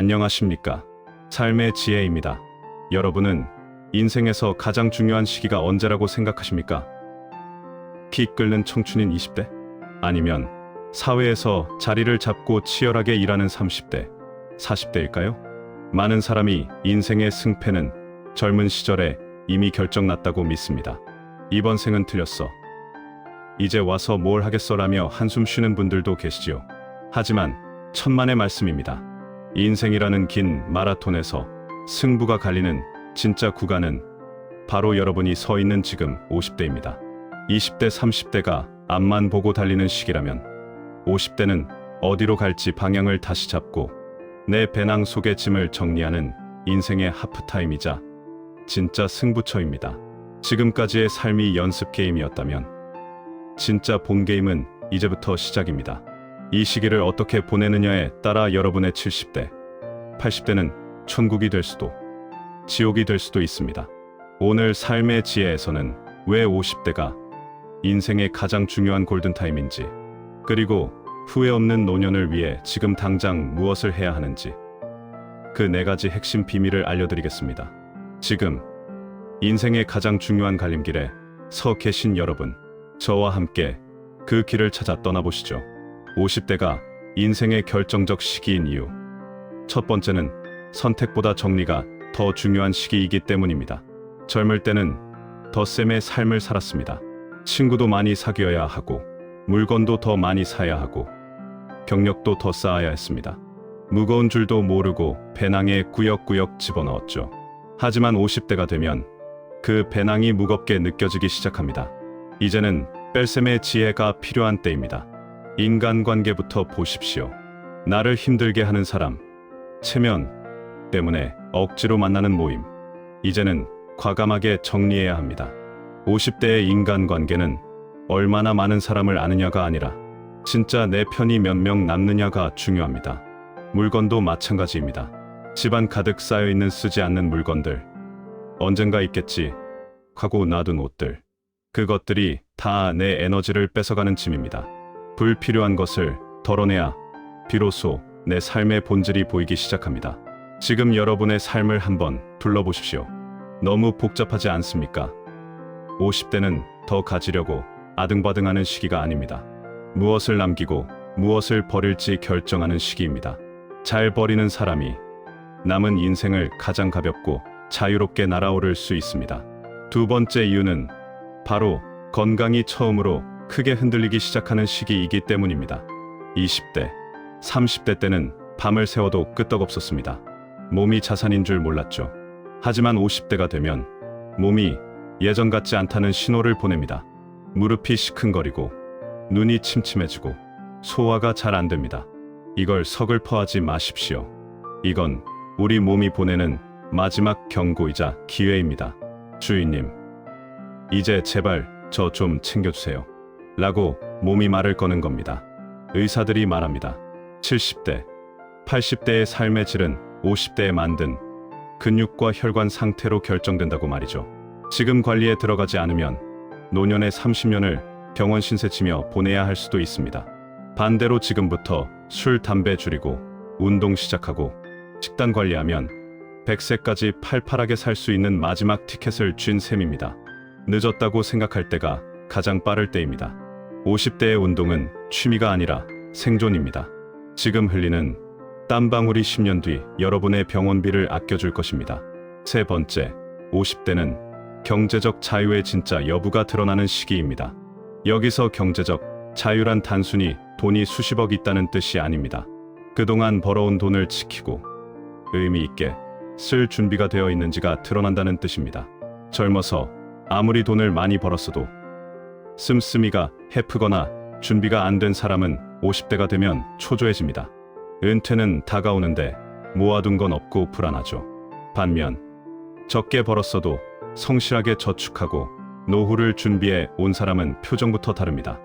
안녕하십니까. 삶의 지혜입니다. 여러분은 인생에서 가장 중요한 시기가 언제라고 생각하십니까? 키 끓는 청춘인 20대? 아니면 사회에서 자리를 잡고 치열하게 일하는 30대, 40대일까요? 많은 사람이 인생의 승패는 젊은 시절에 이미 결정났다고 믿습니다. 이번 생은 틀렸어. 이제 와서 뭘 하겠어라며 한숨 쉬는 분들도 계시지요. 하지만 천만의 말씀입니다. 인생이라는 긴 마라톤에서 승부가 갈리는 진짜 구간은 바로 여러분이 서 있는 지금 50대입니다. 20대, 30대가 앞만 보고 달리는 시기라면 50대는 어디로 갈지 방향을 다시 잡고 내 배낭 속의 짐을 정리하는 인생의 하프타임이자 진짜 승부처입니다. 지금까지의 삶이 연습 게임이었다면 진짜 본 게임은 이제부터 시작입니다. 이 시기를 어떻게 보내느냐에 따라 여러분의 70대, 80대는 천국이 될 수도, 지옥이 될 수도 있습니다. 오늘 삶의 지혜에서는 왜 50대가 인생의 가장 중요한 골든타임인지, 그리고 후회 없는 노년을 위해 지금 당장 무엇을 해야 하는지, 그 네 가지 핵심 비밀을 알려드리겠습니다. 지금 인생의 가장 중요한 갈림길에 서 계신 여러분, 저와 함께 그 길을 찾아 떠나보시죠. 50대가 인생의 결정적 시기인 이유. 첫 번째는 선택보다 정리가 더 중요한 시기이기 때문입니다. 젊을 때는 덧셈의 삶을 살았습니다. 친구도 많이 사귀어야 하고, 물건도 더 많이 사야 하고, 경력도 더 쌓아야 했습니다. 무거운 줄도 모르고 배낭에 꾸역꾸역 집어넣었죠. 하지만 50대가 되면 그 배낭이 무겁게 느껴지기 시작합니다. 이제는 뺄셈의 지혜가 필요한 때입니다. 인간관계부터 보십시오. 나를 힘들게 하는 사람, 체면 때문에 억지로 만나는 모임. 이제는 과감하게 정리해야 합니다. 50대의 인간관계는 얼마나 많은 사람을 아느냐가 아니라 진짜 내 편이 몇 명 남느냐가 중요합니다. 물건도 마찬가지입니다. 집안 가득 쌓여 있는 쓰지 않는 물건들. 언젠가 있겠지. 하고 놔둔 옷들. 그것들이 다 내 에너지를 뺏어가는 짐입니다. 불필요한 것을 덜어내야 비로소 내 삶의 본질이 보이기 시작합니다. 지금 여러분의 삶을 한번 둘러보십시오. 너무 복잡하지 않습니까? 50대는 더 가지려고 아등바등하는 시기가 아닙니다. 무엇을 남기고 무엇을 버릴지 결정하는 시기입니다. 잘 버리는 사람이 남은 인생을 가장 가볍고 자유롭게 날아오를 수 있습니다. 두 번째 이유는 바로 건강이 처음으로 크게 흔들리기 시작하는 시기이기 때문입니다. 20대, 30대 때는 밤을 새워도 끄떡없었습니다. 몸이 자산인 줄 몰랐죠. 하지만 50대가 되면 몸이 예전 같지 않다는 신호를 보냅니다. 무릎이 시큰거리고 눈이 침침해지고 소화가 잘 안 됩니다. 이걸 서글퍼하지 마십시오. 이건 우리 몸이 보내는 마지막 경고이자 기회입니다. 주인님, 이제 제발 저 좀 챙겨주세요. 라고 몸이 말을 거는 겁니다. 의사들이 말합니다. 70대, 80대의 삶의 질은 50대에 만든 근육과 혈관 상태로 결정된다고 말이죠. 지금 관리에 들어가지 않으면 노년의 30년을 병원 신세치며 보내야 할 수도 있습니다. 반대로 지금부터 술, 담배 줄이고 운동 시작하고 식단 관리하면 100세까지 팔팔하게 살 수 있는 마지막 티켓을 쥔 셈입니다. 늦었다고 생각할 때가 가장 빠를 때입니다. 50대의 운동은 취미가 아니라 생존입니다. 지금 흘리는 땀방울이 10년 뒤 여러분의 병원비를 아껴줄 것입니다. 세 번째, 50대는 경제적 자유의 진짜 여부가 드러나는 시기입니다. 여기서 경제적 자유란 단순히 돈이 수십억 있다는 뜻이 아닙니다. 그동안 벌어온 돈을 지키고 의미 있게 쓸 준비가 되어 있는지가 드러난다는 뜻입니다. 젊어서 아무리 돈을 많이 벌었어도 씀씀이가 헤프거나 준비가 안 된 사람은 50대가 되면 초조해집니다. 은퇴는 다가오는데 모아둔 건 없고 불안하죠. 반면 적게 벌었어도 성실하게 저축하고 노후를 준비해 온 사람은 표정부터 다릅니다.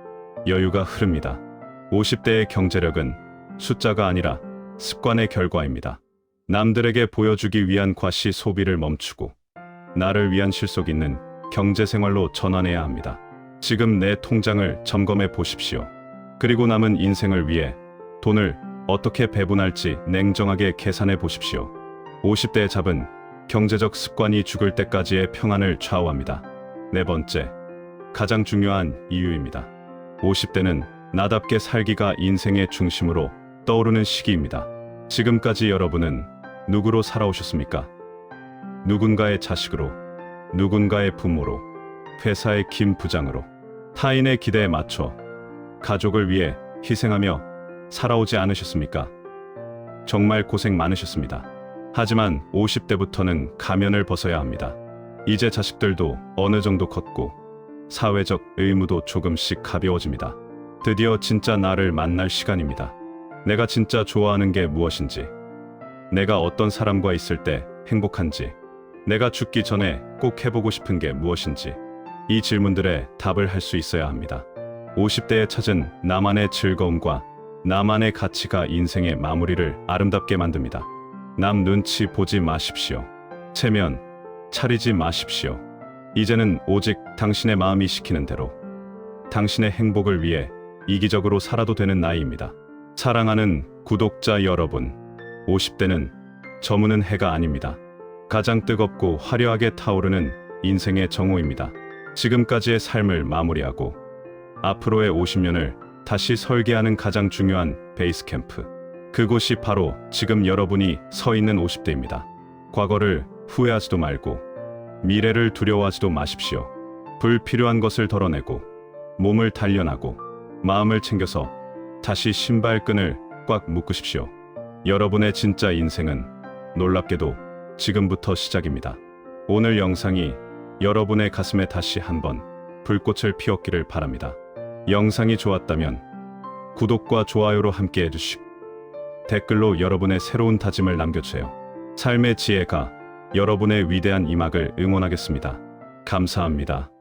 여유가 흐릅니다. 50대의 경제력은 숫자가 아니라 습관의 결과입니다. 남들에게 보여주기 위한 과시 소비를 멈추고 나를 위한 실속 있는 경제 생활로 전환해야 합니다. 지금 내 통장을 점검해 보십시오. 그리고 남은 인생을 위해 돈을 어떻게 배분할지 냉정하게 계산해 보십시오. 50대의 잡은 경제적 습관이 죽을 때까지의 평안을 좌우합니다. 네 번째, 가장 중요한 이유입니다. 50대는 나답게 살기가 인생의 중심으로 떠오르는 시기입니다. 지금까지 여러분은 누구로 살아오셨습니까? 누군가의 자식으로, 누군가의 부모로, 회사의 김 부장으로, 타인의 기대에 맞춰 가족을 위해 희생하며 살아오지 않으셨습니까? 정말 고생 많으셨습니다. 하지만 50대부터는 가면을 벗어야 합니다. 이제 자식들도 어느 정도 컸고 사회적 의무도 조금씩 가벼워집니다. 드디어 진짜 나를 만날 시간입니다. 내가 진짜 좋아하는 게 무엇인지, 내가 어떤 사람과 있을 때 행복한지, 내가 죽기 전에 꼭 해보고 싶은 게 무엇인지, 이 질문들에 답을 할 수 있어야 합니다. 50대에 찾은 나만의 즐거움과 나만의 가치가 인생의 마무리를 아름답게 만듭니다. 남 눈치 보지 마십시오. 체면 차리지 마십시오. 이제는 오직 당신의 마음이 시키는 대로 당신의 행복을 위해 이기적으로 살아도 되는 나이입니다. 사랑하는 구독자 여러분, 50대는 저무는 해가 아닙니다. 가장 뜨겁고 화려하게 타오르는 인생의 정오입니다. 지금까지의 삶을 마무리하고 앞으로의 50년을 다시 설계하는 가장 중요한 베이스 캠프. 그곳이 바로 지금 여러분이 서 있는 50대입니다. 과거를 후회하지도 말고 미래를 두려워하지도 마십시오. 불필요한 것을 덜어내고 몸을 단련하고 마음을 챙겨서 다시 신발끈을 꽉 묶으십시오. 여러분의 진짜 인생은 놀랍게도 지금부터 시작입니다. 오늘 영상이 여러분의 가슴에 다시 한번 불꽃을 피웠기를 바랍니다. 영상이 좋았다면 구독과 좋아요로 함께 해주시고 댓글로 여러분의 새로운 다짐을 남겨주세요. 삶의 지혜가 여러분의 위대한 이막을 응원하겠습니다. 감사합니다.